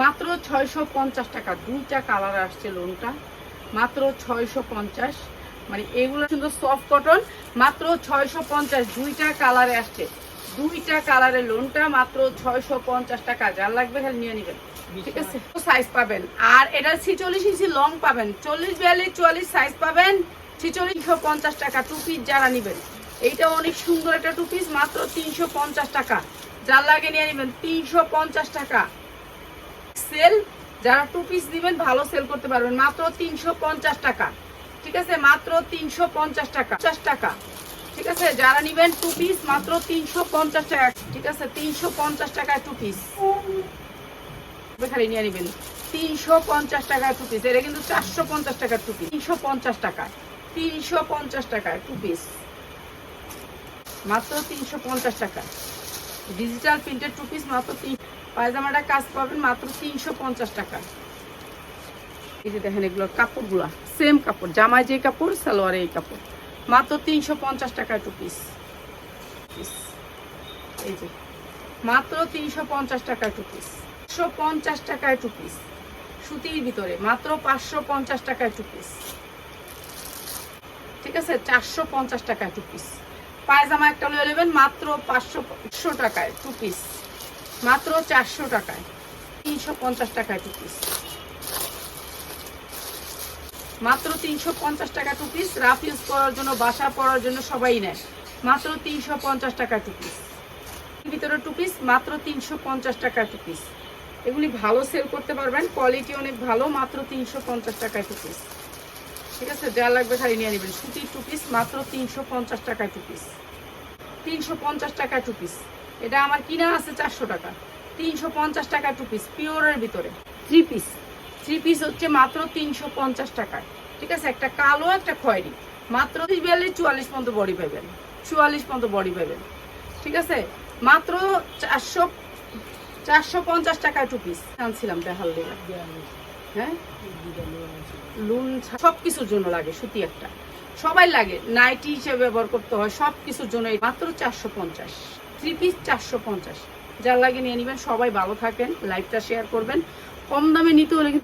মাত্র ছয়শো পঞ্চাশ টাকা, দুইটা কালার আসছে লোনটা মাত্র ছয়শো পঞ্চাশ মানে এগুলো সুন্দর সফট কটন মাত্র ছয়শো পঞ্চাশ, দুইটা কালারে আসছে। দুইটা কালারের লোনটা মাত্র ছয়শো পঞ্চাশ টাকা, যার লাগবে খালি নিয়ে নেবেন। ঠিক আছে? সাইজ পাবেন। আর এটা ছিচল্লিশ ইঞ্চি লং পাবেন। চল্লিশ, বিয়াল্লিশ, চুয়াল্লিশ সাইজ পাবেন। ছিচল্লিশশো পঞ্চাশ টাকা টু পিস যারা নেবেন। এইটা অনেক সুন্দর একটা টু পিস মাত্র তিনশো পঞ্চাশ টাকা। যার লাগে নিয়ে নেবেন তিনশো পঞ্চাশ টাকা। সেল, যারা টু পিস দিবেন, ভালো সেল করতে পারবেন। মাত্র তিনশো পঞ্চাশ টাকা। ঠিক আছে? মাত্র তিনশো পঞ্চাশ টাকা। পঞ্চাশ টাকা। ঠিক আছে? যারা নিবেন টু পিস মাত্র তিনশো পঞ্চাশ টাকা। ঠিক আছে? তিনশো পঞ্চাশ টাকায় টু পিস খালি নিয়ে নেবেন। তিনশো পঞ্চাশ টাকায় টু পিস এটা কিন্তু চারশো পঞ্চাশ টাকার টু পিস তিনশো পঞ্চাশ টাকায়। তিনশো পঞ্চাশ টাকায় টু পিস মাত্র তিনশো পঞ্চাশ টাকা ডিজিটাল প্রিন্টেড টু পিস মাত্র তিন পায়জামাটা কাজ পাবেন মাত্র তিনশো পঞ্চাশ টাকা। এই যে দেখেন এগুলো কাপড়গুলো সেম কাপড় জামায় যে কাপড়, সালোয়ারে এই কাপড়। মাত্র তিনশো পঞ্চাশ টাকা টু পিস এই যে, মাত্র তিনশো পঞ্চাশ টাকা টু পিস পঞ্চাশ টাকায় টু পিস সুতির ভিতরে মাত্র পাঁচশো পঞ্চাশ টাকায় টু পিস ঠিক আছে? চারশো পঞ্চাশ টাকায় টু পিস পায়জামা একটা লয়ে নেবেন মাত্র পাঁচশো টাকায় টু পিস মাত্র চারশো টাকায়। তিনশো পঞ্চাশ টাকায় টু পিস মাত্র তিনশো পঞ্চাশ টাকা টু পিস রাফ ইউজ করার জন্য, বাসা পড়ার জন্য সবাই নেয়। মাত্র তিনশো পঞ্চাশ টাকা টু পিস ভিতরে টু পিস মাত্র তিনশো পঞ্চাশ টাকা টু পিস এগুলি ভালো সেল করতে পারবেন। কোয়ালিটি অনেক ভালো, মাত্র তিনশো পঞ্চাশ টাকা টু পিস ঠিক আছে? যা লাগবে খালি নিয়ে নেবেন। সুতির টু পিস মাত্র তিনশো পঞ্চাশ টাকায় টু পিস তিনশো পঞ্চাশ টাকা টু পিস এটা আমার কিনা আছে চারশো টাকা। তিনশো পঞ্চাশ টাকা টু পিস পিওরের ভিতরে। থ্রি পিস থ্রি পিস হচ্ছে মাত্র তিনশো পঞ্চাশ টাকায়। ঠিক আছে? একটা কালো, একটা খয়েরি। মাত্র বিয়াল্লিশ, চুয়াল্লিশ পর্যন্ত বডি পাবেন। চুয়াল্লিশ পর্যন্ত বডি পাবেন। ঠিক আছে? মাত্র চারশো চারশো পঞ্চাশ টাকায় টু পিস আনছিলাম দেওয়া হ্যাঁ? সব কিছুর জন্য লাগে, সুতি একটা। সবাই লাগে, নাইটি হিসেবে ব্যবহার করতে হয় সব কিছুর জন্য মাত্র চারশো পঞ্চাশ থ্রি পিস চারশো পঞ্চাশ। যার লাগে নিয়ে নেবেন, সবাই ভালো থাকেন লাইভটা শেয়ার করবেন। কম দামে নিতে হলে